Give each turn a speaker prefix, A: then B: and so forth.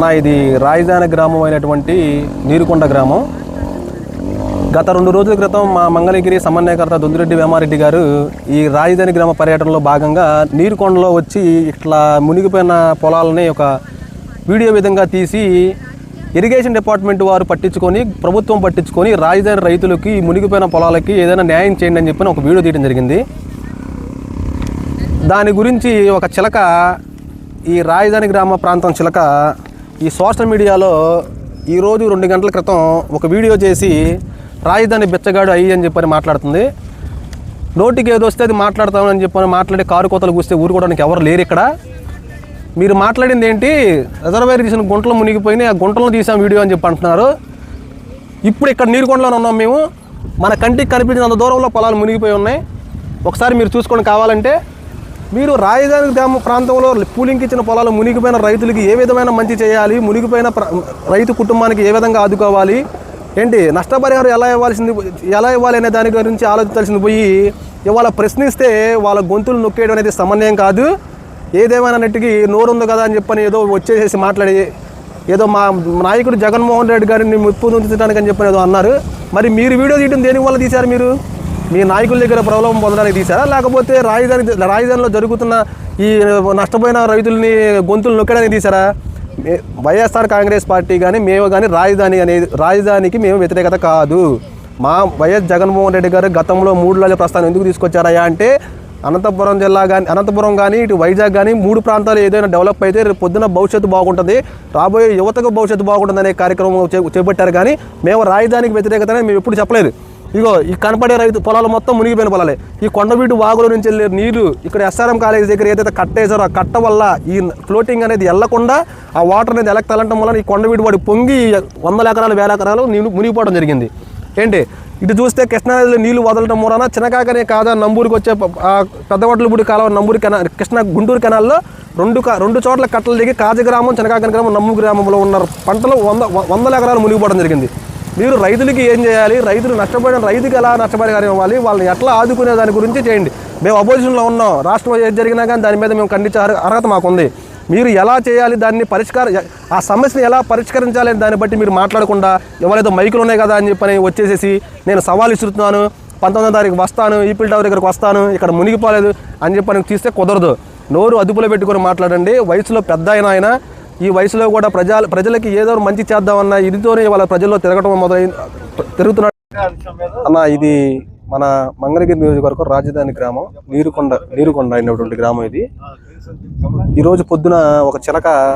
A: అన్న ఇది రాజధాని గ్రామం అయినటువంటి నీరుకొండ గ్రామం. గత రెండు రోజుల క్రితం మా మంగళగిరి సమన్వయకర్త దొందిరెడ్డి వేమారెడ్డి గారు ఈ రాజధాని గ్రామ పర్యటనలో భాగంగా నీరుకొండలో వచ్చి ఇట్లా మునిగిపోయిన పొలాలని ఒక వీడియో విధంగా తీసి ఇరిగేషన్ డిపార్ట్మెంట్ వారు పట్టించుకొని ప్రభుత్వం పట్టించుకొని రాజధాని రైతులకి మునిగిపోయిన పొలాలకి ఏదైనా న్యాయం చేయండి అని చెప్పి ఒక వీడియో తీయడం జరిగింది. దాని గురించి ఒక చిలక ఈ రాజధాని గ్రామ ప్రాంతం చిలక ఈ సోషల్ మీడియాలో ఈరోజు రెండు గంటల క్రితం ఒక వీడియో చేసి రాజధాని బిచ్చగాడు అయ్యి అని చెప్పని మాట్లాడుతుంది. నోటికి ఏదో వస్తే అది మాట్లాడతామని చెప్పని మాట్లాడి కారు కోతలు కూస్తే ఊరుకోవడానికి ఎవరు లేరు ఇక్కడ. మీరు మాట్లాడింది ఏంటి? రిజర్వేర్ తీసిన గుంటలు మునిగిపోయినాయి ఆ గుంటలను తీసాం వీడియో అని చెప్పి అంటున్నారు. ఇప్పుడు ఇక్కడ నీరుకొండలోనే ఉన్నాం మేము. మన కంటికి కనిపించినంత దూరంలో పొలాలు మునిగిపోయి ఉన్నాయి. ఒకసారి మీరు చూసుకొని కావాలంటే మీరు రాజధాని గ్రామ ప్రాంతంలో పూలింగ్ ఇచ్చిన పొలాలు మునిగిపోయిన రైతులకి ఏ విధమైన మంచి చేయాలి? మునిగిపోయిన ప్ర- రైతు కుటుంబానికి ఏ విధంగా ఆదుకోవాలి? ఏంటి నష్టపరిహారం ఎలా ఇవ్వాల్సింది? ఎలా ఇవ్వాలి అనే దాని గురించి ఆలోచించాల్సింది పోయి ఇవాళ ప్రశ్నిస్తే వాళ్ళ గొంతులు నొక్కేయడం అనేది సమన్వయం కాదు. ఏదేమైనా నెట్టికి నోరు ఉంది కదా అని చెప్పని ఏదో వచ్చేసేసి మాట్లాడి ఏదో మా నాయకుడు జగన్మోహన్ రెడ్డి గారిని ముప్పు ఉంచడానికి అని చెప్పని ఏదో అన్నారు. మరి మీరు వీడియో తీయడం దేని వల్ల తీశారు మీరు? మీ నాయకుల దగ్గర ప్రబలం పొందడానికి తీశారా? లేకపోతే రాజధాని రాజధానిలో జరుగుతున్న ఈ నష్టపోయిన రైతుల్ని గొంతులు నొక్కడానికి తీశారా? వైఎస్ఆర్ కాంగ్రెస్ పార్టీ కానీ మేము కానీ రాజధాని అనేది రాజధానికి మేము వ్యతిరేకత కాదు. మా వైఎస్ జగన్మోహన్ రెడ్డి గారు గతంలో మూడు నెలల ప్రస్థానం ఎందుకు తీసుకొచ్చారయ్యా అంటే అనంతపురం జిల్లా కానీ అనంతపురం కానీ ఇటు వైజాగ్ కానీ మూడు ప్రాంతాలు ఏదైనా డెవలప్ అయితే రేపు పొద్దున భవిష్యత్తు బాగుంటుంది. రాబోయే యువతకు భవిష్యత్తు బాగుంటుంది అనే కార్యక్రమం చేపట్టారు కానీ మేము రాజధానికి వ్యతిరేకతనే మేము ఎప్పుడు చెప్పలేదు. ఇగో ఈ కనపడే రైతు పొలాలు మొత్తం మునిగిపోయిన పొలాలే. ఈ కొండవీటి వాగుల నుంచి వెళ్ళే నీళ్ళు ఇక్కడ ఎస్ఆర్ఎం కాలేజ్ దగ్గర ఏదైతే కట్టేసారో ఆ కట్ట వల్ల ఈ ఫ్లోటింగ్ అనేది వెళ్ళకుండా ఆ వాటర్ అనేది ఎలక్ తలంటం వల్ల ఈ కొండవీటి వాడి పొంగి వందల ఎకరాలు వేల ఎకరాలు నీళ్ళు మునిగిపోవడం జరిగింది. ఏంటి? ఇటు చూస్తే కృష్ణానదిలో నీళ్ళు వదలడం మూలన చిన్నకాకనే కాదా నంబూరికి వచ్చే పెద్దవడ్లపూడి కాలువ నంబూరు కెనాల్ కృష్ణ గుంటూరు కెనాల్లో రెండు కా- రెండు చోట్ల కట్టలు దిగి కాజగ్రామం చిన్నకాకని గ్రామం నమ్ము గ్రామంలో ఉన్న పంటలు వంద వందల ఎకరాలు మునిగిపోవడం జరిగింది. మీరు రైతులకి ఏం చేయాలి? రైతులు నష్టపోయిన రైతుకి ఎలా నష్టపరిహారం ఇవ్వాలి? వాళ్ళని ఎట్లా ఆదుకునే దాని గురించి చేయండి. మేము అపోజిషన్లో ఉన్నాం. రాష్ట్రం ఏది జరిగినా కానీ దాని మీద మేము ఖండించే అర్హత మాకుంది. మీరు ఎలా చేయాలి? దాన్ని పరిష్కారం ఆ సమస్యను ఎలా పరిష్కరించాలి అని దాన్ని బట్టి మీరు మాట్లాడకుండా ఎవరైతే మైకులు ఉన్నాయి కదా అని చెప్పని వచ్చేసేసి నేను సవాల్ ఇస్తున్నాను పంతొమ్మిదో తారీఖు వస్తాను. ఈపిల్ టవర్ దగ్గరకు వస్తాను. ఇక్కడ మునిగిపోలేదు అని చెప్పని తీస్తే కుదరదు. నోరు అదుపులో పెట్టుకొని మాట్లాడండి. వయసులో పెద్ద అయినా ఆయన ఈ వయసులో కూడా ప్రజా ప్రజలకి ఏదో మంచి చేద్దామన్న ఇదితోనే వాళ్ళ ప్రజల్లో తిరగటం మొదలై తిరుగుతున్నాడు. అన్న ఇది మన మంగళగిరి నియోజకవర్గం రాజధాని గ్రామం. నీరుకొండ నీరుకొండ అయినటువంటి గ్రామం ఇది. ఈ రోజు పొద్దున ఒక చిలక